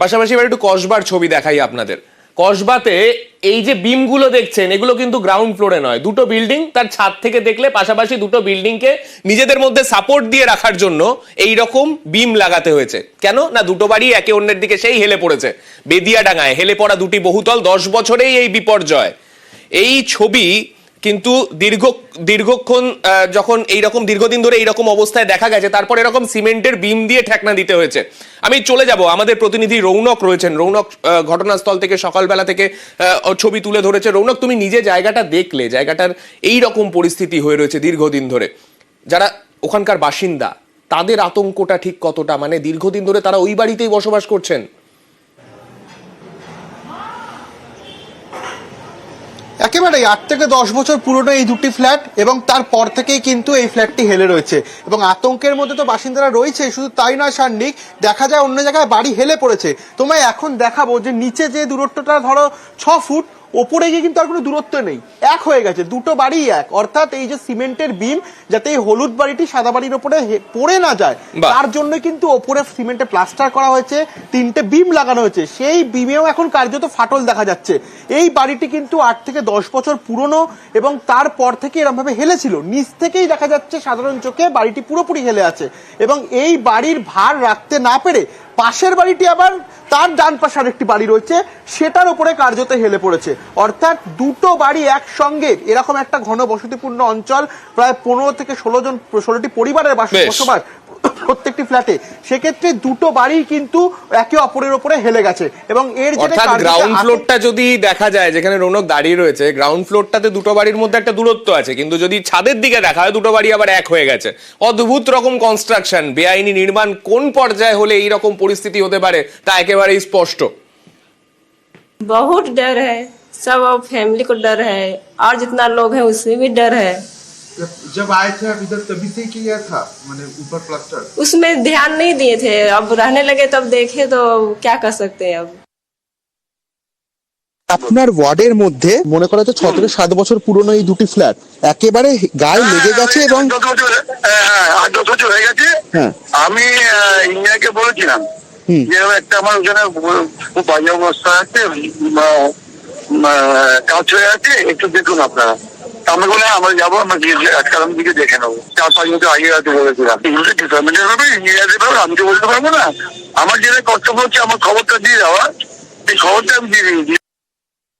পাশাপাশি এবার একটু কসবার ছবি দেখাই আপনাদের। কসবাতে এই যে বিমগুলো দেখছেন, এগুলো কিন্তু গ্রাউন্ড ফ্লোরে নয়। দুটো বিল্ডিং তার ছাদ থেকে দেখলে, পাশাপাশি দুটো বিল্ডিংকে নিজেদের মধ্যে সাপোর্ট দিয়ে রাখার জন্য এই রকম বিম লাগাতে হয়েছে। কেন? না, দুটো বাড়ি একে অন্যের দিকে সেই হেলে পড়েছে। বেদিয়াডাঙ্গায় হেলে পড়া দুটি বহুতল, দশ বছরেই এই বিপর্যয়। এই ছবি কিন্তু দীর্ঘ, দীর্ঘক্ষণ যখন এইরকম দীর্ঘদিন ধরে এইরকম অবস্থায় দেখা গেছে, তারপর এরকম সিমেন্টের বিম দিয়ে ঠেকনা দিতে হয়েছে। আমি চলে যাব, আমাদের প্রতিনিধি রৌনক রয়েছেন। রৌনক ঘটনাস্থল থেকে, সকালবেলা থেকে ছবি তুলে ধরেছে। রৌনক, তুমি নিজে জায়গাটা দেখলে, জায়গাটার এই রকম পরিস্থিতি হয়ে রয়েছে দীর্ঘদিন ধরে। যারা ওখানকার বাসিন্দা, তাদের আতঙ্কটা ঠিক কতটা? মানে দীর্ঘদিন ধরে তারা ওই বাড়িতেই বসবাস করছেন? একেবারে আট থেকে দশ বছর পুরনো এই দুটি ফ্ল্যাট এবং তারপর থেকেই কিন্তু এই ফ্ল্যাটটি হেলে রয়েছে। এবং আতঙ্কের মধ্যে তো বাসিন্দারা রয়েছে শুধু তাই নয় সান্নিক, দেখা যায় অন্য জায়গায় বাড়ি হেলে পড়েছে। তোমায় এখন দেখাবো যে নিচে যে দূরত্বটা, ধরো, ছ ফুট ওপরে গিয়ে কিন্তু আর কোনো দূরত্ব নেই। এক হয়ে গেছে দুটো বাড়ি এক। অর্থাৎ এই যে সিমেন্টের বিম যাতে এই হলুদ বাড়িটি সাদা বাড়ির ওপরে পড়ে না যায়। তার জন্য কিন্তু ওপরে সিমেন্টে প্লাস্টার করা হয়েছে তিনটে বিম লাগানো হয়েছে। সেই বিমেও এখন কার্যত ফাটল দেখা যাচ্ছে। এই বাড়িটি কিন্তু আট থেকে দশ বছর পুরনো এবং তারপর থেকে এরকম ভাবে হেলেছিল। নিচ থেকেই দেখা যাচ্ছে সাধারণ চোখে বাড়িটি পুরোপুরি হেলে আছে। এবং এই বাড়ির ভার রাখতে না পেরে পাশের বাড়িটি আবার তার ডান পাশে আরেকটি বাড়ি রয়েছে সেটার উপরে কার্যত হেলে পড়েছে অর্থাৎ দুটো বাড়ি একসঙ্গে এরকম একটা ঘন বসতিপূর্ণ অঞ্চল প্রায় পনেরো থেকে ষোলো জন ষোলোটি পরিবারের বাস। বসবাস প্রত্যেকটি ফ্ল্যাটে সেক্ষেত্রে দুটো বাড়ি কিন্তু একে অপরের উপরে হেলে গেছে এবং এর যেটা অর্থাৎ কার্যত গ্রাউন্ড আতঙ্ক- ফ্লোরটা যদি দেখা যায় যেখানে রৌনক দাঁড়িয়ে রয়েছে গ্রাউন্ড ফ্লোরটাতে দুটো বাড়ির মধ্যে একটা দূরত্ব আছে কিন্তু যদি ছাদের দিকে দেখা হয় দুটো বাড়ি আবার এক হয়ে গেছে অদ্ভুত রকম কনস্ট্রাকশন বেআইনি নির্মাণ কোন পর্যায়ে হলে এই রকম পরিস্থিতি হতে পারে তা একেবারেই স্পষ্ট बहुत डर है सब फैमिली को डर है और जितना लोग हैं उसमें भी डर है जब जब आए थे आप इधर तभी से किया था मैंने ऊपर प्लास्टर उसमें ध्यान नहीं दिए थे अब रहने लगे तब देखे तो क्या कर सकते हैं अब আপনার ওয়ার্ডের মধ্যে মনে করা হচ্ছে ছ থেকে সাত বছর পুরনো এই দুটি ফ্ল্যাট একেবারে গায়ে লেগে গেছে এবং আট দশ বছর হ্যাঁ, হ্যাঁ, আট দশ বছর হয়ে গেছে হ্যাঁ। আমি ইন্ডিয়াকে বলেছিলাম হুম। যে একটা আমার ওখানে ব- খুব বাজে অবস্থা আছে উম, আহ, কাজ হয়ে আছে একটু দেখুন আপনারা আমি বলে আমরা যাব, আমরা গিয়ে কারণ দিকে দেখে নেব। চার পাঁচ বছর আগে হয়তো বলেছিলাম। এগুলো ডিপার্টমেন্টের ব্যাপারে ইঞ্জিনিয়ারদের ব্যাপারে আমি তো বলতে পারব না। আমার যেটা কর্তব্য হচ্ছে, আমার খবরটা দিয়ে যাওয়া সেই খবরটা আমি দিয়ে দিয়েছি।